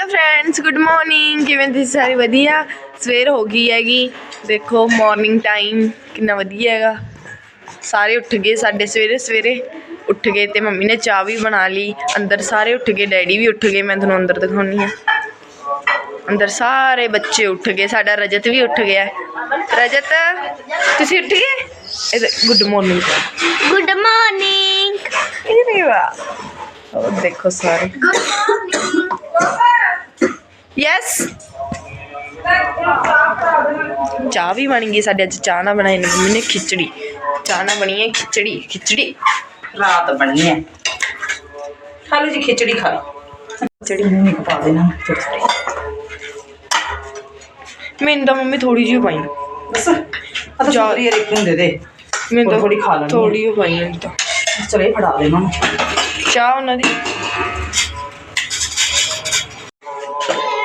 Hello friends good morning ਕਿਵੇਂ ਤੁਸੀਂ ਸਾਰੇ ਵਧੀਆ ਸਵੇਰ ਹੋ ਗਈ ਹੈਗੀ ਦੇਖੋ ਮਾਰਨਿੰਗ ਟਾਈਮ ਕਿੰਨਾ ਵਧੀਆ ਹੈਗਾ ਸਾਰੇ ਉੱਠ ਗਏ ਸਾਡੇ ਸਵੇਰੇ ਸਵੇਰੇ ਉੱਠ ਗਏ ਤੇ ਮੰਮੀ ਨੇ ਚਾਹ ਵੀ ਬਣਾ ਲਈ ਅੰਦਰ ਸਾਰੇ ਉੱਠ ਗਏ ਡੈਡੀ ਵੀ ਉੱਠ ਗਏ ਮੈਂ ਤੁਹਾਨੂੰ ਅੰਦਰ ਦਿਖਾਉਣੀ ਆ ਅੰਦਰ ਸਾਰੇ ਬੱਚੇ ਉੱਠ ਗਏ ਸਾਡਾ ਰਜਤ ਵੀ ਉੱਠ ਗਿਆ ਰਜਤ ਤੁਸੀਂ ਉੱਠ ਗਏ ਗੁੱਡ ਮਾਰਨਿੰਗ ਗੁੱਡ ਮਾਰਨਿੰਗ ਇਹ ਵਾ ਉਹ ਦੇਖੋ ਸਾਰੇ ਗੁੱਡ ਮਾਰਨਿੰਗ ਯੈਸ ਚਾਹ ਵੀ ਬਣ ਗਈ ਸਾਡੇ ਅੱਜ ਚਾਹ ਨਾ ਬਣਾਈ ਨੇ ਮੰਮੀ ਨੇ ਖਿਚੜੀ। ਚਾਹ ਨਾ ਬਣੀ ਹੈ ਖਿਚੜੀ ਖਿਚੜੀ। ਰਾਤ ਬਣੀ ਹੈ। ਖਾ ਲਓ ਜੀ ਖਿਚੜੀ ਖਾ ਲਓ। ਖਿਚੜੀ ਮੂੰਹ ਨਹੀਂ ਪਾ ਦੇਣਾ ਖਿਚੜੀ। ਮੈਨੂੰ ਤਾਂ ਮੰਮੀ ਥੋੜੀ ਜਿਹੀ ਪਾਈ। ਬਸ ਜਾ- ਚੋਰੀ ਇੱਕ ਨੂੰ ਦੇ ਦੇ ਮੈਨੂੰ ਤਾਂ ਥੋੜ੍ਹੀ ਖਾ ਲੈਣੀ ਹੈ। ਥੋੜੀ ਜਿਹੀ ਪਾਈ ਮੈਨੂੰ ਤਾਂ। ਚਲੇ ਫੜਾ ਦੇ ਨੂੰ। ਚਾਹ ਉਹਨਾਂ ਦੀ।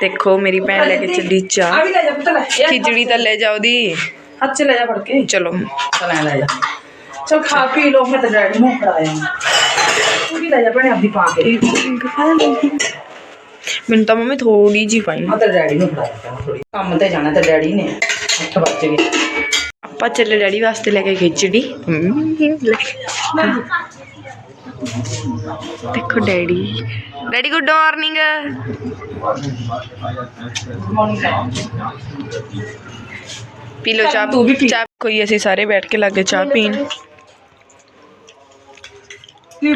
ਦੇਖੋ ਮੇਰੀ ਭੈਣ ਲੈ ਕੇ ਚੱਲੀ ਚਾਹ। ਆ ਵੀ ਲੈ ਜਾ ਪੁੱਤ ਲੈ। ਇਹ ਖਿਚੜੀ ਤਾਂ ਲੈ ਜਾਓ ਦੀ ਹੱਥ 'ਚ ਲੈ ਜਾ ਫੜ ਕੇ। ਚਲੋ। ਚਲ ਐ ਲੈ ਜਾ। ਚਲ ਖਾ ਪੀ ਲੋ ਮੈਂ ਤਾਂ ਡੈਡੀ ਨੂੰ ਫੜਾਇਆ ਤੂੰ ਵੀ ਲੈ ਜਾ ਭੈਣੇ ਆਪਦੀ ਪਾ ਕੇ। ਮੈਨੂੰ ਤਾਂ ਮੰਮੀ ਥੋੜੀ ਜਿਹੀ ਪਾਈ। ਤਾਂ ਡੈਡੀ ਨੂੰ ਫੜਾਇਆ ਥੋੜੀ ਕੰਮ ਤੇ ਜਾਣਾ ਤੇ ਡੈਡੀ ਨੇ। 8 ਵੱਜ ਗਏ। ਆਪਾਂ ਚੱਲੇ ਡੈਡੀ ਵਾਸਤੇ ਲੈ ਕੇ ਖਿਚੜੀ। ਹਮ, ਲੈ। ਕੇ- ਦੇਖੋ ਡੈਡੀ। ਡੈਡੀ ਗੁੱਡ ਮਾਰਨਿੰਗ ਪੀ ਲੋ ਚਾਹ। ਤੂੰ ਵੀ ਪੀ। ਚਾਹ ਕੋਈ ਅਸੀਂ ਸਾਰੇ ਬੈਠ ਕੇ ਲੱਗੇ ਚਾਹ ਪੀਣ। ਕੀ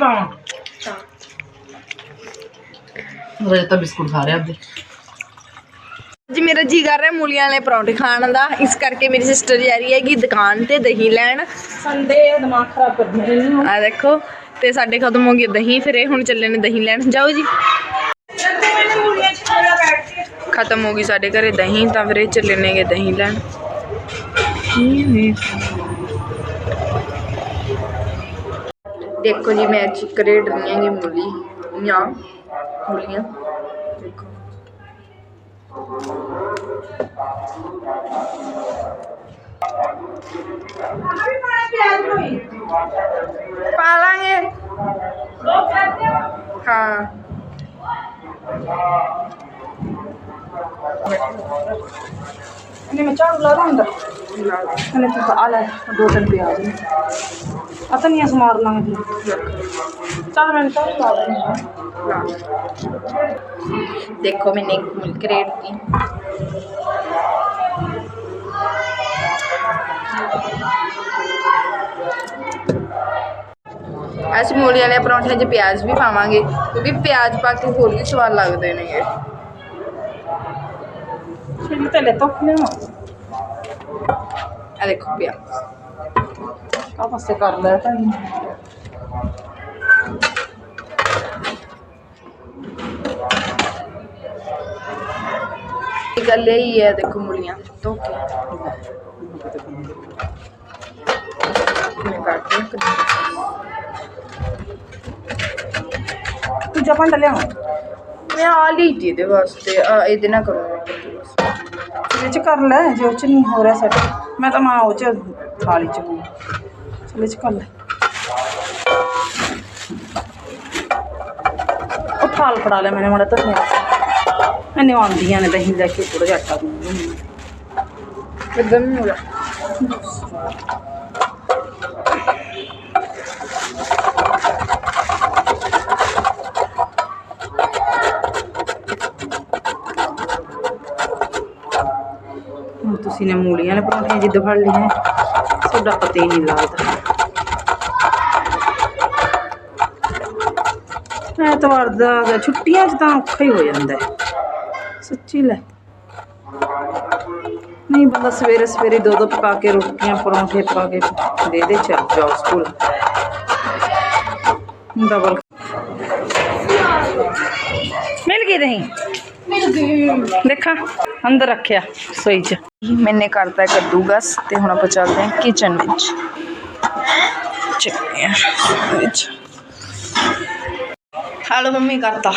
ਬਿਸਕੁਟ ਖਾ ਰਿਹਾ ਜੀ ਮੇਰਾ ਜੀ ਕਰ ਰਿਹਾ ਮੂਲੀਆਂ ਵਾਲੇ ਪਰੌਂਠੇ ਖਾਣ ਦਾ। ਇਸ ਕਰਕੇ ਮੇਰੀ ਸਿਸਟਰ ਜਾ ਰਹੀ ਹੈਗੀ ਦੁਕਾਨ ਤੇ ਦਹੀਂ ਲੈਣ। ਸੰਡੇ ਦਿਮਾਗ ਖਰਾਬ ਕਰ ਦਿੰਦੇ ਆ ਦੇਖੋ ਤੇ ਸਾਡੇ ਖਤਮ ਹੋ ਗਏ ਦਹੀਂ, ਫਿਰ ਇਹ ਹੁਣ ਚੱਲੇ ਨੇ ਦਹੀਂ ਲੈਣ। ਜਾਓ ਜੀ। ਖਤਮ ਹੋ ਗਈ ਸਾਡੇ ਘਰੇ ਦਹੀਂ, ਤਾਂ ਫਿਰ ਇਹ ਚੱਲੇ ਨੇਗੇ ਦਹੀਂ ਲੈਣ। ਦੇਖੋ ਜੀ, ਮੈਂ ਅੱਜ ਕਰੇਡ ਰਹੀ ਹੈਗੀ ਮੂਲੀ ਜਾਂ ਮੂਲੀਆਂ। ਦੇਖੋ। ਪਾ ਹਾਂ। ਇਹਨੇ ਮੈਂ ਝਾੜੂ ਲਾ ਦਾਂ ਅੰਦਰ। ਇਹਨੇ ਤੂੰ ਆ ਲੈ ਦੋ ਤਿੰਨ ਪਿਆ ਜੀ ਅਸਾਂ ਨਹੀਂ ਸਮਾਰ ਲਾਂਗੇ ਜੀ ਚੱਲ ਮੈਂ ਝਾੜੂ ਲਾ ਦਾਂ ਦੇਖੋ ਮੈਨੇ ਇੱਕ ਮਿਲਕ ਰੇਟ ਦੀ ਅਸੀਂ ਮੂਲੀ ਵਾਲੇ ਪਰੌਂਠੇ 'ਚ ਪਿਆਜ਼ ਵੀ ਪਾਵਾਂਗੇ ਕਿਉਂਕਿ ਪਿਆਜ਼ ਪਾ ਕੇ ਹੋਰ ਵੀ ਸਵਾਦ ਲੱਗਦੇ ਨੇਗੇ ਆ ਦੇਖੋ ਪਿਆਜ਼ ਇਹ ਗੱਲ ਇਹ ਹੀ ਹੈ ਦੇਖੋ ਮੂਲੀਆਂ ਧੋ ਕੇ। ਮੈਂ ਕੱਟ ਰਹੀ ਦੂਜਾ ਭਾਂਡਾ ਲਿਆ ਮੈਂ ਆ ਲਈ ਜੀ ਇਹਦੇ ਵਾਸਤੇ ਆ ਇਹਦੇ ਨਾਲ ਕਰੂੰਗੀ ਕੱਦੂ ਬਸ। ਇਹ ਚ ਕਰ ਲੈ ਜੇ ਉਹ ਚ ਨਹੀਂ ਹੋ ਰਿਹਾ ਸੈਟ ਮੈਂ ਤਾਂ ਮਾਂ ਉਹ ਚ ਥਾਲੀ ਚ ਹੂੰ ਚਲੇ ਚ ਕਰ ਲੈ ਉਹ ਥਾਲ ਫੜਾ ਲੈ ਮੈਨੇ ਮੜਾ ਤਾਂ ਮੈਨੇ ਆਉਂਦੀਆਂ ਨੇ ਦਹੀਂ ਲੈ ਕੇ ਥੋੜਾ ਜਿਹਾ ਆਟਾ ਗੁੰਨ ਕਿੱਦਾਂ ਨਹੀਂ ਹੋ ਰਿਹਾ ਹੁਣ ਤੁਸੀਂ ਨੇ ਮੂਲੀਆਂ ਨੇ ਪਰੌਂਠੀਆਂ ਜਿੱਦ ਫੜ ਲਈਆਂ ਤੁਹਾਡਾ ਪਤਾ ਹੀ ਨਹੀਂ ਲੱਗਦਾ ਐਤਵਾਰ ਦਾ ਛੁੱਟੀਆਂ 'ਚ ਤਾਂ ਔਖਾ ਹੀ ਹੋ ਜਾਂਦਾ ਹੈ ਸੱਚੀ ਲੈ ਨਹੀਂ ਬੰਦਾ ਸਵੇਰੇ ਸਵੇਰੇ ਦੋ ਦੋ ਪਕਾ ਕੇ ਰੋਟੀਆਂ ਪਰੌਂਠੇ ਪਾ ਕੇ ਦੇ ਦੇ ਚੱਲ ਜਾਓ ਸਕੂਲ ਡਬਲ ਮਿਲ ਗਈ ਦਹੀਂ ਦੇਖਾਂ ਅੰਦਰ ਰੱਖਿਆ ਸੋਈ ਚ ਮੈਨੇ ਕਰਤਾ ਕੱਦੂਗਸ ਤੇ ਹੁਣ ਆਪਾਂ ਚੱਲਦੇ ਹਾਂ ਕਿਚਨ ਵਿੱਚ। ਚੱਲਦੇ ਹਾਂ ਵਿੱਚ। ਹਾਲੋ ਮੰਮੀ ਕਰਤਾ।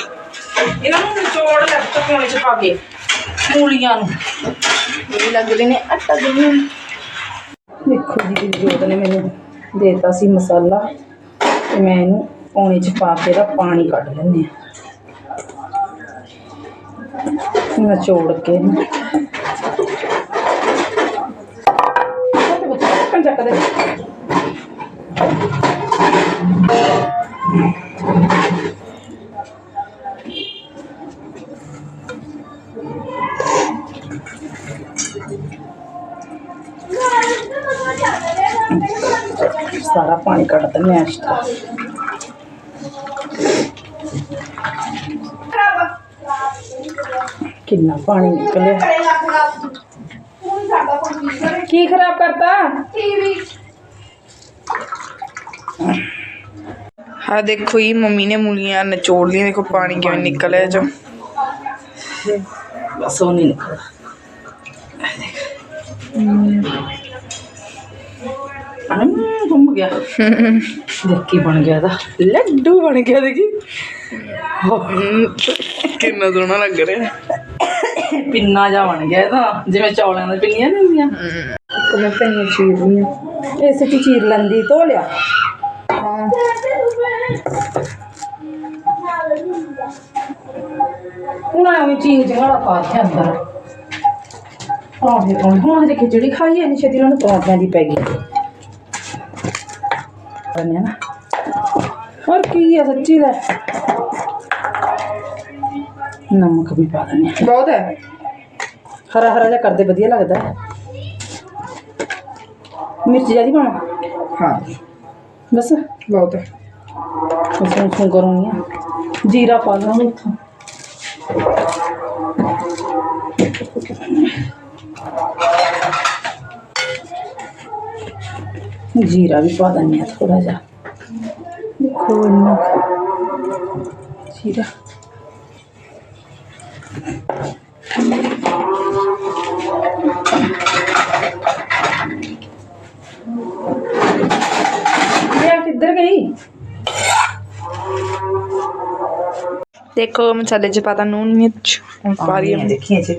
ਇਹਨਾਂ ਨੂੰ ਨਿਚੋੜ ਲੈ ਚਪੋਣੇ ਚ ਪਾ ਕੇ ਮੂਲੀਆਂ ਨੂੰ। ਇਹ ਲੱਗਦੇ ਨੇ ਆਟਾ ਗੁੰਨਣ ਦੇਖੋ ਜੀ ਜੋਤ ਨੇ ਮੈਨੂੰ ਦੇਤਾ ਸੀ ਮਸਾਲਾ ਤੇ ਮੈਂ ਇਹਨੂੰ ਪੌਣੇ ਚ ਪਾ ਕੇ ਇਹਦਾ ਪਾਣੀ ਕੱਢ ਲੈਂਦੇ ਆ ਨਿਚੋੜ ਕੇ ਸਾਰਾ ਪਾਣੀ ਕੱਢ ਦਿੰਦੇ ਆ ਐਕਸਟਰਾ ਕਿੰਨਾ ਪਾਣੀ ਨਿਕਲਿਆ ਕੀ ਖਰਾਬ ਕਰਤਾ ਹਾਂ ਦੇਖੋ ਜੀ ਮੰਮੀ ਨੇ ਮੂਲੀਆਂ ਨਿਚੋੜ ਲਈਆਂ ਦੇਖੋ ਪਾਣੀ ਕਿਵੇਂ ਨਿਕਲਿਆ ਜੋ ਬਸ ਉਹ ਨਹੀਂ ਨਿਕਲਦਾ ਹਮ ਘੁੰਮ ਗਿਆ। ਦੇਖ ਕੀ ਬਣ ਗਿਆ ਦਾ ਲੱਡੂ ਬਣ ਗਿਆ ਦੇਖੀ ਕਿੰਨਾ ਸੋਹਣਾ ਲੱਗ ਰਿਹਾ। ਪਿੰਨਾ ਜਾ ਬਣ ਗਿਆ ਇਹਦਾ ਜਿਵੇਂ ਚੌਲਾਂ ਦੇ ਪਿੰਨੀਆਂ ਨਹੀਂ ਹੁੰਦੀਆਂ। ਮੈਂ ਪਈਆਂ ਚੀਰ ਲਈਆਂ ਇਸੇ ਚ ਚੀਰ ਲੈਂਦੀ ਧੋ ਲਿਆ। ਹੁਣ ਆਵੇਂ ਚੀਜ਼ ਜਿਹੜਾ ਪਾ ਕੇ ਅੰਦਰ। ਪਰੌਂਠੇ ਪਰੌਂਠੇ ਹੁਣ ਹਜੇ ਖਿਚੜੀ ਖਾਈ ਐ ਨਹੀਂ ਛੇਤੀ ਉਹਨਾਂ ਨੂੰ ਪਰੌਂਠਿਆਂ ਦੀ ਪੈ ਗਈ। ਕਰਨੇ ਨਾ ਹੋਰ ਕੀ ਹੈ ਸੱਚੀ ਦਾ ਨਮਕ ਵੀ ਪਾ ਦਿੰਦੇ ਹਾਂ ਬਹੁਤ ਹੈ ਹਰਾ ਹਰਾ ਜਿਹਾ ਕਰਦੇ ਵਧੀਆ ਲੱਗਦਾ ਹੈ ਮਿਰਚ ਜ਼ਿਆਦਾ ਪਾਉਣਾ ਹਾਂ ਬਸ ਬਹੁਤ ਹੈ ਉਸ ਨੂੰ ਸੁਣ ਕਰੂੰਗੀ ਜੀਰਾ ਪਾ ਜੀਰਾ ਵੀ ਪਾ ਦਿੰਦੇ ਆ ਥੋੜਾ ਜਿਹਾ। ਦੇਖੋ ਇੰਨਾ ਜੀਰਾ। ਕਿੱਧਰ ਗਈ? ਦੇਖੋ ਮਸਾਲੇ ਚ ਪਤਾ ਨੂਨ ਮਿਰਚ ਹੁਣ ਪਾ ਰਹੀ ਹਾਂ। ਦੇਖੀਏ ਜੀ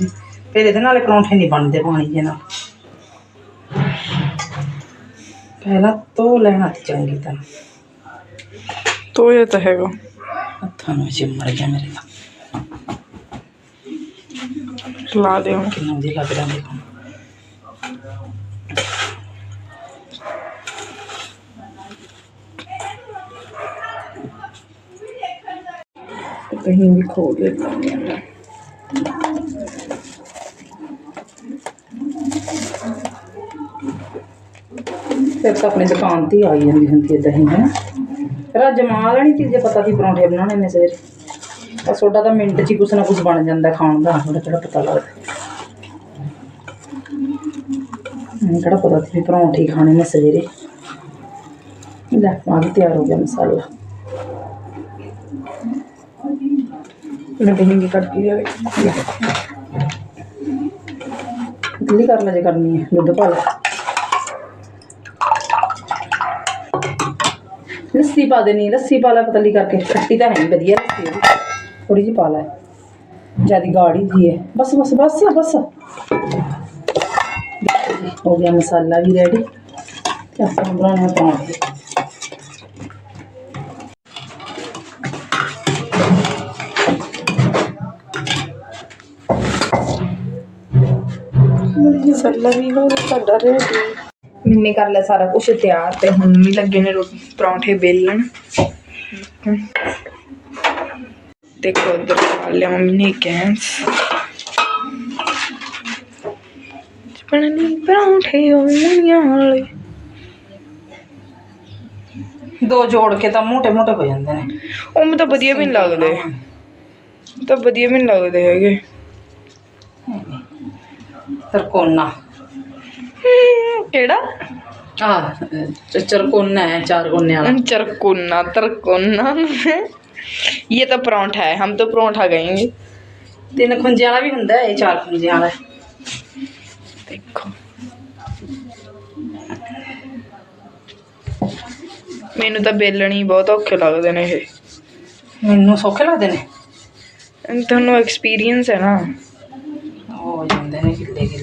ਫਿਰ ਇਹਦੇ ਨਾਲ ਪਰੌਂਠੇ ਨਹੀਂ ਬਣਦੇ ਪਾਣੀ ਦੇ ਨਾਲ पहला तो लेना चंगी तरह तो ये तो है थोड़ा अच्छा, मर गया मेरे का ला दे कि लग रहा देखो कहीं भी खो ले ਫਿਰ ਤਾਂ ਆਪਣੀ ਦੁਕਾਨ ਤੇ ਆਈ ਜਾਂਦੀ ਹੁੰਦੀ ਇਦਾਂ ਹੀ ਹੈ ਰਾਜ ਜਮਾ ਲੈਣੀ ਤੀ ਜੇ ਪਤਾ ਸੀ ਪਰੌਂਠੇ ਬਣਾਉਣੇ ਨੇ ਸਵੇਰ। ਤਾਂ ਸੋਡਾ ਤਾਂ ਮਿੰਟ 'ਚ ਹੀ ਕੁਛ ਨਾ ਕੁਛ ਬਣ ਜਾਂਦਾ ਖਾਣ ਦਾ ਥੋੜਾ ਥੋੜਾ ਪਤਾ ਲੱਗਦਾ। ਮੈਨੂੰ ਕਿਹੜਾ ਪਤਾ ਸੀ ਪਰੌਂਠੇ ਖਾਣੇ ਨੇ ਸਵੇਰੇ। ਲੈ, ਆ ਵੀ ਤਿਆਰ ਹੋ ਗਿਆ ਮਸਾਲਾ। ਮੈਂ ਬਿਨਿੰਗ ਕੱਟ ਕੇ ਹੈ ਇਕੱਲੀ ਕਰ ਜੇ ਕਰਨੀ ਹੈ ਦੁੱਧ ਪਾ ਲੈ। ਲੱਸੀ ਪਾ ਦੇਣੀ, ਲੱਸੀ ਪਾ ਲੈ ਪਤਲੀ ਕਰਕੇ। ਖੱਟੀ ਤਾਂ ਹੈ ਨਹੀਂ ਵਧੀਆ ਲੱਸੀ ਉਹਦੀ ਥੋੜੀ ਜਿਹੀ ਪਾ ਲੈ। ਜਿਆਦੀ ਗਾੜੀ ਜੀ ਹੈ। ਬਸ ਬਸ ਬਸ ਬਸ। ਹੋ ਗਿਆ ਮਸਾਲਾ ਵੀ ਰੈਡੀ ਤੇ ਆਪਾਂ ਬਣਾਉਣਾ ਪਰੌਂਠੇ। ਮਸਾਲਾ ਵੀ ਹੋ ਸਾਡਾ ਰੈਡੀ ਮੈਨੇ ਕਰ ਲਿਆ ਸਾਰਾ ਕੁਝ ਤਿਆਰ ਤੇ ਹੁਣ ਮੰਮੀ ਲੱਗੇ ਨੇ ਰੋਟੀ ਪਰੌਂਠੇ ਬੇਲਣ। ਦੇਖੋ ਉਧਰ ਲਿਆ ਮੰਮੀ ਨੇ ਗੈਸ ਬਣਨੀ ਪਰੌਂਠੇ ਹੋਣੀਆਂ ਵਾਲੇ। ਦੋ ਜੋੜ ਕੇ ਤਾਂ ਮੋਟੇ ਮੋਟੇ ਹੋ ਜਾਂਦੇ ਨੇ। ਉਹ ਮੈਨੂੰ ਤਾਂ ਵਧੀਆ ਵੀ ਨਹੀਂ ਲੱਗਦੇ। ਤਾਂ ਵਧੀਆ ਵੀ ਨਹੀਂ ਲੱਗਦੇ ਹੈਗੇ। ਤਰਕੋਨਾ। ਕਿਹੜਾ ਆ ਚਰਕੋਨਾ ਹੈ ਚਾਰ ਕੋਨੇ ਵਾਲਾ चरकोना तरकोना ये तो परांठा है हम तो परांठा कहेंगे ਤਿੰਨ ਖੁੰਝੇ ਵਾਲਾ ਵੀ ਹੁੰਦਾ ਹੈ ਇਹ ਚਾਰ ਖੁੰਝੇ ਵਾਲਾ ਹੈ। देखो ਮੈਨੂੰ ਤਾਂ ਬੇਲਣੀ ਬਹੁਤ ਔਖੇ ਲੱਗਦੇ ਨੇ ਇਹ ਮੈਨੂੰ ਸੌਖੇ ਲੱਗਦੇ ਨੇ ਤੁਹਾਨੂੰ ਐਕਸਪੀਰੀਅੰਸ ਹੈ ਨਾ ਉਹ ਹੋ ਜਾਂਦੇ ਨੇ ਗਿੱਲੇ ਗਿੱਲੇ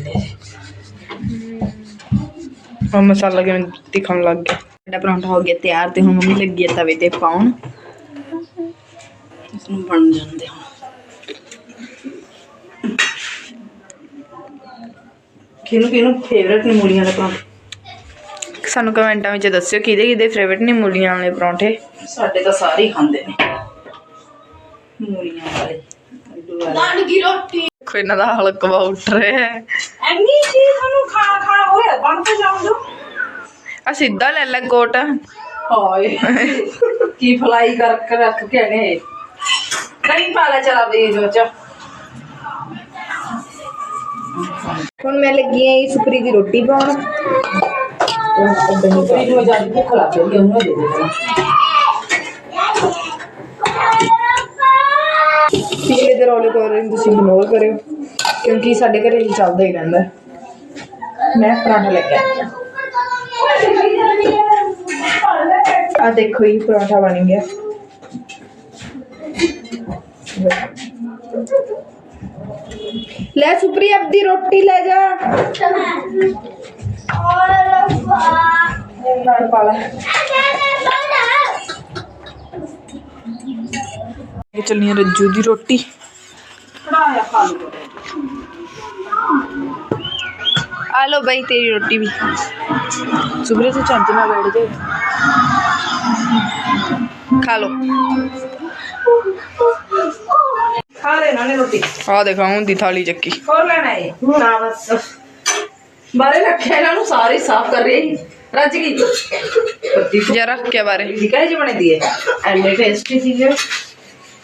ਹਾਂ ਮਸਾਲਾ ਕਿਵੇਂ ਦਿਖਣ ਲੱਗ ਗਿਆ। ਸਾਡਾ ਪਰੌਂਠਾ ਹੋ ਗਿਆ ਤਿਆਰ ਤੇ ਹੁਣ ਮੰਮੀ ਲੱਗੀ ਹੈ ਤਵੇ ਤੇ ਪਾਉਣ। ਇਸ ਬਣ ਜਾਂਦੇ ਹੁਣ। ਕਿਹਨੂੰ ਕਿਹਨੂੰ ਫੇਵਰਟ ਨੇ ਮੂਲੀਆਂ ਦਾ ਪਰੌਂਠਾ? ਸਾਨੂੰ ਕਮੈਂਟਾਂ ਵਿੱਚ ਦੱਸਿਓ ਕਿਹਦੇ ਕਿਹਦੇ ਫੇਵਰਟ ਨੇ ਮੂਲੀਆਂ ਵਾਲੇ ਪਰੌਂਠੇ। ਸਾਡੇ ਤਾਂ ਸਾਰੇ ਖਾਂਦੇ ਨੇ। ਮੂਲੀਆਂ ਵਾਲੇ। ਦਾਣ ਦੀ ਰੋਟੀ। ਦੇਖੋ ਇਹਨਾਂ ਦਾ ਹਲਕਵਾ ਉੱਠ ਰਿਹਾ ਹੈ। ਐਨੀ ਚੀਜ਼ ਤੁਹਾਨੂੰ ਖਾਣਾ ਖਾਣਾ ਹੋਇਆ ਬਣ ਕੇ ਜਾਓ ਜੋ। ਆ ਸਿੱਧਾ ਲੈ ਲੈ ਕੋਟ। ਹਾਏ ਕੀ ਫਲਾਈ ਕਰਕੇ ਰੱਖ ਕੇ ਨੇ। ਕਹੀਂ ਪਾ ਲੈ ਚਲਾ ਵੀ ਜੋ ਚ। ਹੁਣ ਮੈਂ ਲੱਗੀ ਆ ਇਸ ਸੁਪਰੀ ਦੀ ਰੋਟੀ ਪਾਉਣ ਤੇਰੀ ਜੋ ਜਦ ਭੁੱਖ ਲੱਗ ਗਈ ਉਹਨੂੰ ਦੇ ਦੇ ਦੇ ਰੌਲੇ ਕੋਲ ਤੁਸੀਂ ਇਗਨੋਰ ਕਰਿਓ, ਕਿਉਂਕਿ ਸਾਡੇ ਘਰੇ ਇਹ ਚੱਲਦਾ ਹੀ ਰਹਿੰਦਾ। ਹੈ। ਮੈਂ ਪਰਾਂਠਾ ਲੈ ਕੇ ਆਈ ਆ ਦੇਖੋ ਇਹ ਪਰਾਂਠਾ ਬਣ ਗਿਆ। ਲੈ ਸੁਪਰੀ ਆਪਦੀ ਰੋਟੀ ਲੈ ਜਾ। ਨਾਲ ਪਾ ਲੈ। ਇਹ ਚੱਲੀਆਂ ਰੱਜੂ ਦੀ ਰੋਟੀ। ਕੜਾਇਆ ਖਾ ਲਓ ਆ ਲੋ ਬਈ ਤੇਰੀ ਰੋਟੀ ਵੀ। ਸੁਬਰੇ ਤੇ ਚੱਜ ਨਾਲ ਬੈਠ ਜਾ। ਖਾ ਲੋ ਖਾ ਲੈਣਾ ਨੇ ਰੋਟੀ। ਆ ਦੇਖਾ ਹੁੰਦੀ ਥਾਲੀ ਚੱਕੀ। ਹੋਰ ਲੈਣਾ ਹੈ ਨਾ ਬਸ। ਬਾਰੇ ਰੱਖਿਆ ਇਹਨਾਂ ਨੂੰ ਸਾਰੇ ਸਾਫ਼ ਕਰ ਰਹੀ ਰੱਜ ਗਈ। ਜਰਾ ਰੱਖਿਆ ਬਾਰੇ। ਠੀਕ ਹੈ ਜੀ ਬਣੀ ਦੀ ਹੈ। ਐਨੇ ਟੇਸਟੀ ਸੀ ਜੀ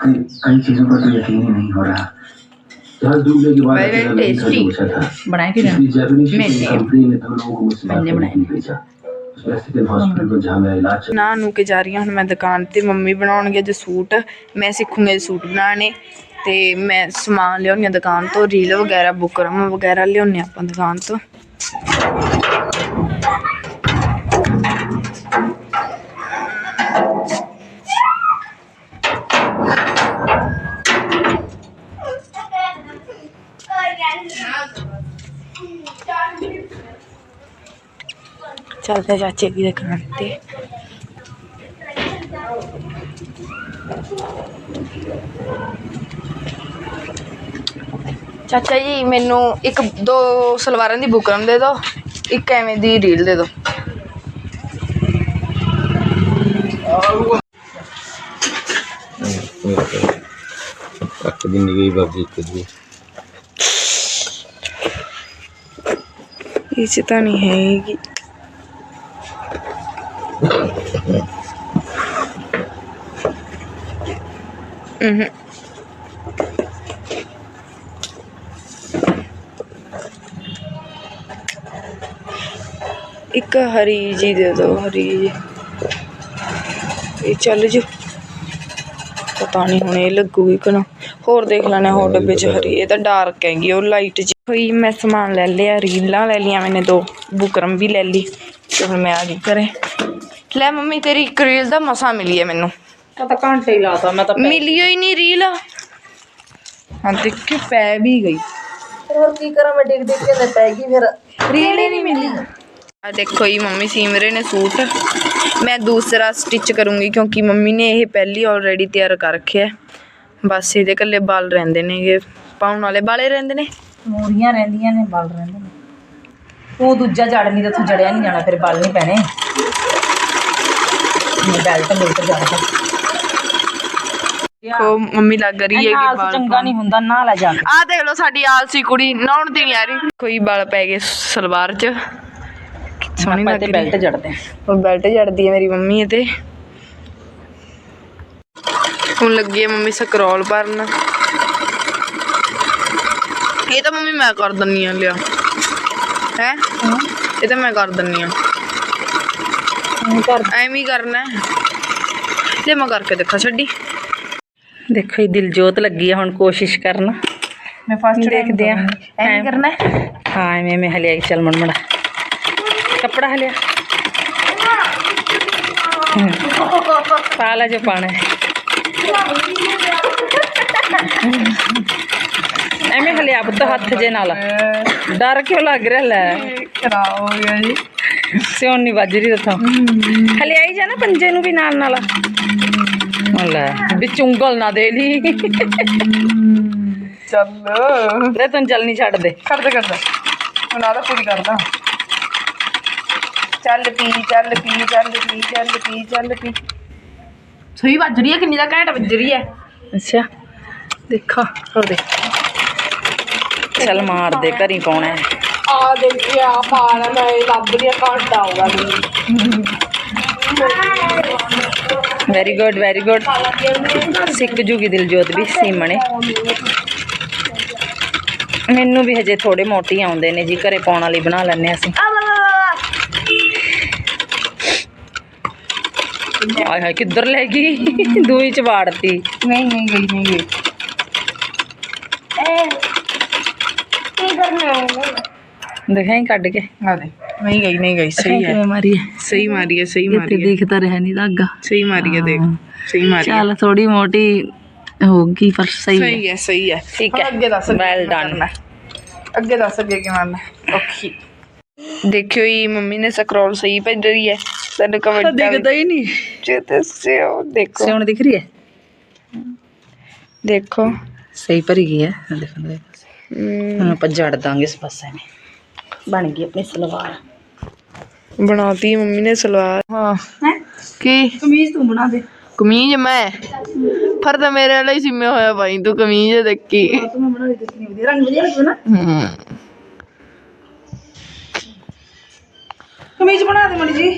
कोई मतलब नहीं कई कई चीजों पर तो यकीन ही नहीं हो रहा जहाज डूबने के बाद Very, very अकेला लड़का tasty. पूछा था ਬਣਾਇਆ कि इसकी जापानीज मैंने- कंपनी ने दो लोगों को मुझसे बात मैंने करने बनाया। के लिए भेजा उस व्यक्ति हॉस्पिटल में जहाँ मेरा इलाज चल ਨਾ ਨੂੰ ਕੇ ਜਾ ਰਹੀ ਹਾਂ ਹੁਣ ਮੈਂ ਦੁਕਾਨ ਤੇ ਮੰਮੀ ਬਣਾਉਣਗੇ ਅੱਜ ਸੂਟ ਮੈਂ ਸਿੱਖੂੰਗੀ ਅੱਜ ਸੂਟ ਬਣਾਉਣੇ ਤੇ ਮੈਂ ਸਮਾਨ ਲਿਆਉਣੀ ਆ ਦੁਕਾਨ ਤੋਂ ਰੀਲ ਵਗੈਰਾ ਬੁਕਰਮ ਵਗੈਰਾ ਲਿਆਉਣੇ ਆਪਾਂ ਦੁਕਾਨ ਤੋਂ ਚੱਲਦੇ ਹਾਂ ਚਾਚੇ ਦੀ ਦੁਕਾਨ ਤੇ ਚਾਚਾ ਜੀ ਮੈਨੂੰ ਇੱਕ ਦੋ ਸਲਵਾਰਾਂ ਦੀ ਬੁਕਰਮ ਦੇ ਦਿਓ ਇੱਕ ਐਵੇਂ ਦੀ ਰੀਲ ਦੇ ਦਿਓ तक दिन गई बाबजी के लिए ਇਹ 'ਚ ਤਾਂ ਨਹੀਂ ਹੈਗੀ ਹੂੰ ਇੱਕ ਹਰੀ ਜੀ ਦੇ ਦਿਓ ਹਰੀ ਜੀ। ਇਹ ਚੱਲ ਜੂ। ਪਤਾ ਨਹੀਂ ਹੁਣ ਇਹ ਲੱਗੂਗੀ ਕਿ ਨਾ। ਹੋਰ ਦੇਖ ਲੈਣੇ ਹੋਰ ਡੱਬੇ 'ਚ ਹਰੀ। ਇਹ ਤਾਂ ਡਾਰਕ ਹੈਗੀ ਉਹ ਲਾਈਟ ਜੀ ਹੋਈ ਮੈਂ ਸਮਾਨ ਲੈ ਲਿਆ ਰੀਲਾਂ ਲੈ ਲਈਆਂ ਮੈਨੇ ਦੋ। ਬੁਕਰਮ ਵੀ ਲੈ ਲਈ। ਤੇ ਹੁਣ ਮੈਂ ਆ ਗਈ ਘਰੇ। ਲੈ ਮੰਮੀ ਤੇਰੀ ਇੱਕ ਰੀਲ ਦਾ ਮਸਾ ਮਿਲੀ ਹੈ ਮੈਨੂੰ। ਮੈਂ ਤਾਂ ਘੰਟੇ ਹੀ ਲਾਤਾ ਮੈਂ ਤਾਂ ਮਿਲੀ ਹੋਈ ਨਹੀਂ ਰੀਲ। ਹਾਂ ਦੇਖ ਕੇ ਪੈ ਵੀ ਗਈ। ਹੋਰ ਕੀ ਕਰਾਂ ਮੈਂ ਡਿੱਗ ਡਿੱਗ ਕੇ ਤੇ ਪੈ ਗਈ ਫਿਰ। ਰੀਲ ਹੀ ਨਹੀਂ ਮਿਲੀ। ਆ ਦੇਖੋ ਜੀ ਮੰਮੀ ਸੀਮ ਰਹੇ ਨੇ ਸੂਟ। ਮੈਂ ਦੂਸਰਾ ਸਟਿਚ ਕਰੂੰਗੀ ਕਿਉਂਕਿ ਮੰਮੀ ਨੇ ਇਹ ਪਹਿਲੀ ਆਲਰੇਡੀ ਤਿਆਰ ਕਰ ਰੱਖਿਆ। ਹੈ। ਬਸ ਇਹਦੇ ਕੱਲੇ ਬਾਲ ਰਹਿੰਦੇ ਨੇਗੇ ਪਾਉਣ ਵਾਲੇ ਬਾਲੇ ਰਹਿੰਦੇ ਨੇ। ਮੂਰੀਆਂ ਰਹਿੰਦੀਆਂ ਨੇ ਬਲ ਰਹਿੰਦੇ ਨੇ। ਉਹ ਦੂਜਾ ਜੜ ਨਹੀਂ ਤਾਂ ਤੂੰ ਜੜਿਆ ਨਹੀਂ ਜਾਣਾ ਫਿਰ ਬਲ ਨਹੀਂ ਪੈਣੇ। ਇਹ ਬੈਲਟ ਬੁਲਟ ਜੜ ਕੇ। ਦੇਖੋ ਮੰਮੀ ਲੱਗ ਰਹੀ ਹੈ ਕਿ ਬਾਲ ਚੰਗਾ ਨਹੀਂ ਹੁੰਦਾ ਨਾ ਲੈ ਜਾ ਕੇ। ਆ ਦੇਖ ਲਓ ਸਾਡੀ ਆਲਸੀ ਕੁੜੀ ਨਹਾਉਣ ਤੇ ਨਹੀਂ ਆ ਰਹੀ। ਕੋਈ ਬਾਲ ਪੈ ਗਏ ਸਲਵਾਰ 'ਚ। ਸੋਹਣੀ ਲੱਗ ਤੇ ਰਹੀ ਬੈਲਟ ਜੜਦੇ ਉਹ ਬੈਲਟ ਜੜਦੀ ਹੈ ਮੇਰੀ ਮੰਮੀ ਇਹਤੇ ਹੁਣ ਲੱਗੀ ਹੈ ਮੰਮੀ ਸਕਰੋਲ ਭਰਨ। ਇਹ ਤਾਂ ਮੰਮੀ ਮੈਂ ਕਰ ਦਿੰਨੀ ਆ ਲਿਆ। ਹੈ? ਇਹ ਤਾਂ ਮੈਂ ਕਰ ਦਿੰਨੀ ਆ। ਕਰ ਐਵੇਂ ਹੀ ਕਰਨਾ। ਹੈ। ਲੈ ਮੈਂ ਕਰਕੇ ਦੇਖਾ ਛੱਡੀ। ਦੇਖੋ ਇਹ ਦਿਲਜੋਤ ਲੱਗੀ ਆ ਹੁਣ ਕੋਸ਼ਿਸ਼ ਕਰਨ ਮੈਂ ਫਸਟ ਦੇਖਦੇ ਆ ਐਂ ਕਰਨਾ ਹੈ? ਹਾਂ ਐਵੇਂ ਮੈਂ ਹਲਿਆ ਚੱਲ ਮਣ ਮੜਾ ਕੱਪੜਾ ਹਲਿਆ ਪਾਲਾ ਜੋ ਪਾਣਾ ਹੈ। ਐਵੇਂ ਹਲਿਆ ਪੁੱਤ ਹੱਥ ਜੇ ਨਾਲ ਡਰ ਕਿਉਂ ਲੱਗ ਰਿਹਾ ਲੈ ਖਰਾਬ ਹੋ ਗਿਆ ਜੀ ਸਿਉਣ ਨਹੀਂ ਵੱਜ ਰਹੀ ਦੱਸਾਂ ਹਲਿਆਈ ਜਾ ਨਾ ਪੰਜੇ ਨੂੰ ਵੀ ਨਾਲ ਨਾਲ ਉਹ ਲੈ ਵਿੱਚ ਉਂਗਲ ਨਾ ਦੇ ਲਈ ਚੱਲ ਲੈ ਤੈਨੂੰ ਚੱਲ ਨਹੀਂ ਛੱਡ ਦੇ ਕਰਦਾ ਕਰਦਾ ਹੁਣ ਆਦਾ ਪੂਰੀ ਕਰਦਾ ਚੱਲ ਪੀ ਚੱਲ ਪੀ ਚੱਲ ਪੀ ਚੱਲ ਪੀ ਚੱਲ ਪੀ ਸਹੀ ਵੱਜ ਰਹੀ ਹੈ ਕਿੰਨੀ ਦਾ ਘੰਟਾ ਵੱਜ ਰਹੀ ਹੈ ਅੱਛਾ ਦੇਖਾ ਉਹ ਦੇ ਚੱਲ ਮਾਰ ਦੇ ਘਰੀ ਪਾਉਣਾ ਹੈ ਆ ਦੇਖਿਆ ਪਾਣਾ ਮੈਂ ਲੱਭ ਲਿਆ ਘੰਟਾ ਹੋਗਾ ਵੈਰੀ ਗੁੱਡ ਵੈਰੀ ਗੁੱਡ ਸਿੱਖ ਜੂਗੀ ਦਿਲਜੋਤ ਵੀ, ਸੀਮਣੇ। ਮੈਨੂੰ ਵੀ ਹਜੇ ਥੋੜੇ ਮੋਟੀ ਆਉਂਦੇ ਨੇ ਜੀ, ਘਰੇ ਪਾਉਣ ਵਾਲੀ ਬਣਾ ਲੈਣੇ ਅਸੀਂ। ਹਾਏ ਹਾਏ, ਕਿੱਧਰ ਲੈ ਗਈ? ਦੂਈ ਚ ਵਾੜਤੀ। ਨਹੀਂ ਨਹੀਂ ਗਈ ਨਹੀਂ। ਗਈ ਕੀ ਕਰਨਾ ਹੈ ਕੇ। ਨਹੀਂ ਗਈ ਨਹੀਂ ਗਈ ਸਹੀ ਹੈ। ਕਿਵੇਂ ਮਾਰੀ ਹੈ? ਸਹੀ ਮਾਰੀ ਹੈ ਸਹੀ ਇੱਥੇ ਮਾਰੀ ਹੈ। ਦਿਖਦਾ ਰਿਹਾ ਨਹੀਂ ਧਾਗਾ ਸਹੀ ਮਾਰੀ ਹੈ ਦੇਖ ਸਹੀ ਮਾਰੀ ਹੈ। ਚੱਲ ਥੋੜੀ ਮੋਟੀ ਹੋਗੀ ਪਰ ਸਹੀ ਹੈ। ਸਹੀ ਹੈ ਸਹੀ ਹੈ। ਠੀਕ ਹੁਣ ਹੈ। ਅੱਗੇ ਦੱਸ. ਕਰਨਾ ਹੈ। ਅੱਗੇ ਦੱਸ ਅੱਗੇ ਕਰਨਾ ਹੈ। ਔਖੀ ਦੇਖਿਓ ਜੀ ਮੰਮੀ ਨੇ ਸਕਰੋਲ ਸਹੀ ਭੇਜ ਰਹੀ ਹੈ। ਸਾਨੂੰ ਕਮੈਂਟ ਹੀ ਨਹੀਂ। ਚ ਦੱਸਿਓ ਦੇਖੋ। ਸਿਉਣ ਦਿਖ ਰਹੀ ਹੈ? ਦੇਖੋ। ਸਹੀ ਭਰੀ ਗਈ ਹੈ। ਦੇਖੋ ਆਪਾਂ ਜੜ ਦਾਂਗੇ ਇਸ ਪਾਸੇ। में ਬਣ ਗਈ ਆਪਣੀ ਸਲਵਾਰ। ਬਣਾਤੀ ਮੰਮੀ ਨੇ ਸਲਵਾਰ। ਹਾਂ। ਕੀ? ਕਮੀਜ਼ ਤੂੰ ਬਣਾ ਦੇ। ਕਮੀਜ਼ ਮੈਂ? ਫਰ ਤਾਂ ਮੇਰੇ ਵਾਲਾ ਹੀ ਸਿਮਿਆ ਹੋਇਆ ਬਾਈ ਤੂੰ ਕਮੀਜ਼ ਦੇਖੀ। ਤੂੰ ਮੈਂ ਬਣਾ ਦੇ ਕਿੰਨੀ ਵਧੀਆ ਰੰਗ ਵਧੀਆ ਲੱਗਦਾ ਨਾ। ਹਮ ਕਮੀਜ਼ ਬਣਾ ਦੇ ਮਣੀ ਜੀ।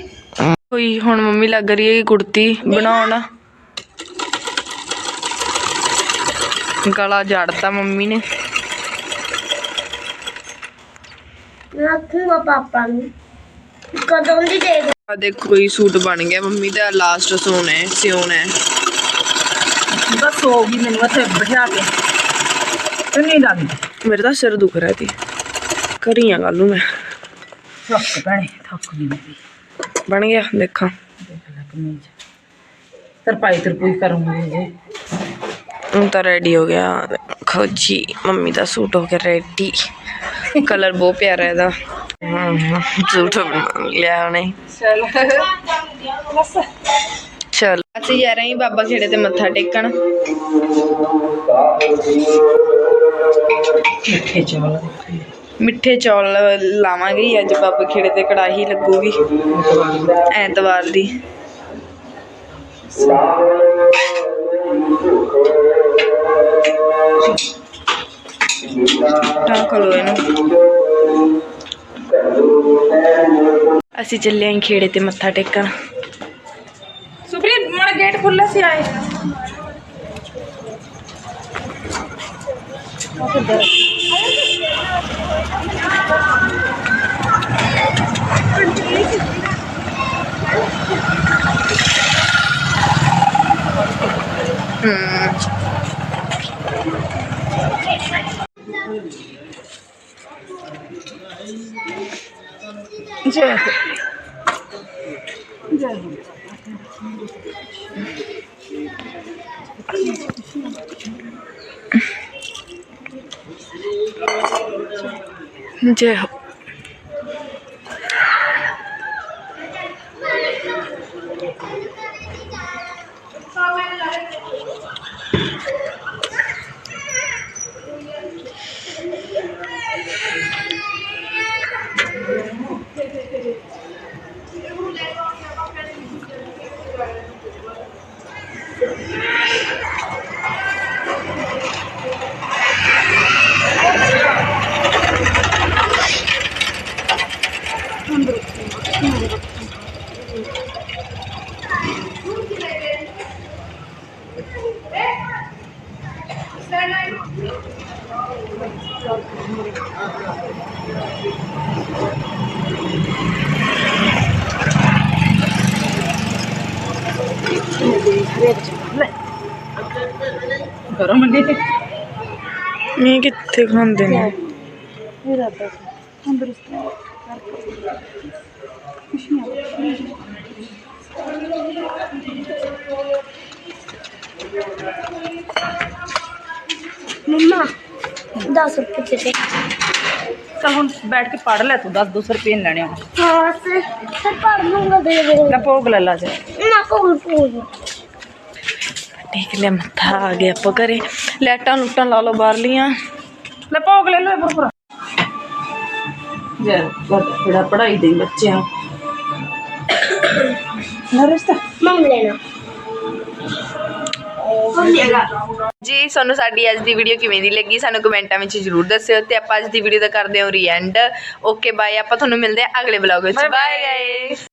ਕੋਈ ਹੁਣ ਮੰਮੀ ਲੱਗ ਰਹੀ ਹੈ ਕੁੜਤੀ ਬਣਾਉਣ। ਗਲਾ ਜੜਤਾ ਮੰਮੀ ਨੇ। ਰੱਖੂਗਾ ਪਾਪਾ ਨੂੰ। ਕਦੋਂ ਦੀ ਦੇ ਆ ਦੇਖੋ ਕੋਈ ਸੂਟ ਬਣ ਗਿਆ। ਮੰਮੀ ਦਾ ਲਾਸਟ ਸੋਨ ਹੈ ਸਿਉਣ ਹੈ। ਬਸ ਹੋ ਗਈ ਮੈਨੂੰ ਇੱਥੇ ਬਿਠਾ ਕੇ। ਤੇ ਨਹੀਂ ਲੱਗਦੀ ਮੇਰੇ ਤਾਂ ਸਿਰ ਦੁਖ ਰਿਹਾ ਸੀ। ਕਰੀਆਂ ਗੱਲ ਨੂੰ ਮੈਂ। ਥੱਕ ਭੈਣੇ ਥੱਕ ਗਈ ਮੈਂ ਵੀ। ਬਣ ਗਿਆ ਦੇਖਾਂ। ਦੇਖ ਲੈ ਕਮੀਜ਼ ਤਰਪਾਈ ਤਰਪੂਈ ਕਰੂੰਗੀ ਜੇ ਹੁਣ ਤਾਂ ਰੈਡੀ ਹੋ ਗਿਆ। ਦੇਖੋ ਜੀ ਮੰਮੀ ਦਾ ਸੂਟ ਹੋ ਗਿਆ ਰੈਡੀ ਕਲਰ ਬਹੁਤ ਪਿਆਰਾ ਇਹਦਾ। ਬਣਾ ਲਿਆ ਉਹਨੇ। ਚਲ। ਚਲ। ਅਸੀਂ ਜਾ ਰਹੇ ਹਾਂ ਬਾਬਾ ਖੇੜੇ ਤੇ ਮੱਥਾ ਟੇਕਣ। ਮਿੱਠੇ ਚੌਲ ਮਿੱਠੇ ਚੌਲ ਲਾਵਾਂਗੇ ਅੱਜ ਬਾਬਾ ਖੇੜੇ ਤੇ ਕੜਾਹੀ ਲੱਗੂਗੀ ਐਤਵਾਰ ਦੀ। ਢੱਕ ਲਓ ਇਹਨੂੰ। ਅਸੀਂ ਚੱਲੇ ਆਂ ਖੇੜੇ ਤੇ ਮੱਥਾ ਟੇਕਣ। ਸੁਪਰੀ ਮਾੜਾ ਗੇਟ ਖੁੱਲਾ ਸੀ ਆਏ। ਹੋ ਗਰਮ ਮੰਡੀ ਤੇ ਮੈਂ ਕਿੱਥੇ ਖਾਂਦੇ ਨੇ? ਤੰਦਰੁਸਤ ਮੰਮਾ 10 ਰੁਪਏ ਦੇ ਚਲ ਹੁਣ ਬੈਠ ਕੇ ਪੜ ਲੈ ਤੂੰ 10 200 ਰੁਪਏ ਨੀ ਲੈਣੇ ਹੁਣ। ਹਾਂ ਸਰ ਸਰ ਪੜ ਲੂੰਗਾ ਦੇ ਦੇ। ਲੈ ਭੋਗ ਲੈ ਲਾ ਜਾ। ਨਾ ਕੋਲ ਕੋਲ ਟੇਕ ਲਿਆ ਮੱਥਾ ਆ ਗਿਆ ਆਪਾਂ ਘਰੇ। ਲੈਟਾਂ ਲੁੱਟਾਂ ਲਾ ਲਓ ਬਾਹਰਲੀਆਂ ਲੈ ਭੋਗ ਲੈ ਲੋ ਇਹ ਪੂਰਾ ਯਾਰ ਬੜਾ ਪੜਾਈ ਦੇ ਬੱਚਿਆਂ। ਨਾ ਰਿਸ਼ਤਾ ਮੰਗ ਲੈਣਾ ਜੀ ਤੁਹਾਨੂੰ ਸਾਡੀ ਅੱਜ ਦੀ ਵੀਡੀਓ ਕਿਵੇਂ ਦੀ ਲੱਗੀ? ਸਾਨੂੰ ਕਮੈਂਟਾਂ ਵਿੱਚ ਜਰੂਰ ਦੱਸਿਓ ਤੇ ਆਪਾਂ ਅੱਜ ਦੀ ਵੀਡੀਓ ਦਾ ਕਰਦੇ ਹਾਂ ਰੀ ਐਂਡ ਓਕੇ ਬਾਏ ਆਪਾਂ ਤੁਹਾਨੂੰ ਮਿਲਦੇ ਹਾਂ ਅਗਲੇ ਵਲੌਗ ਵਿੱਚ। Bye guys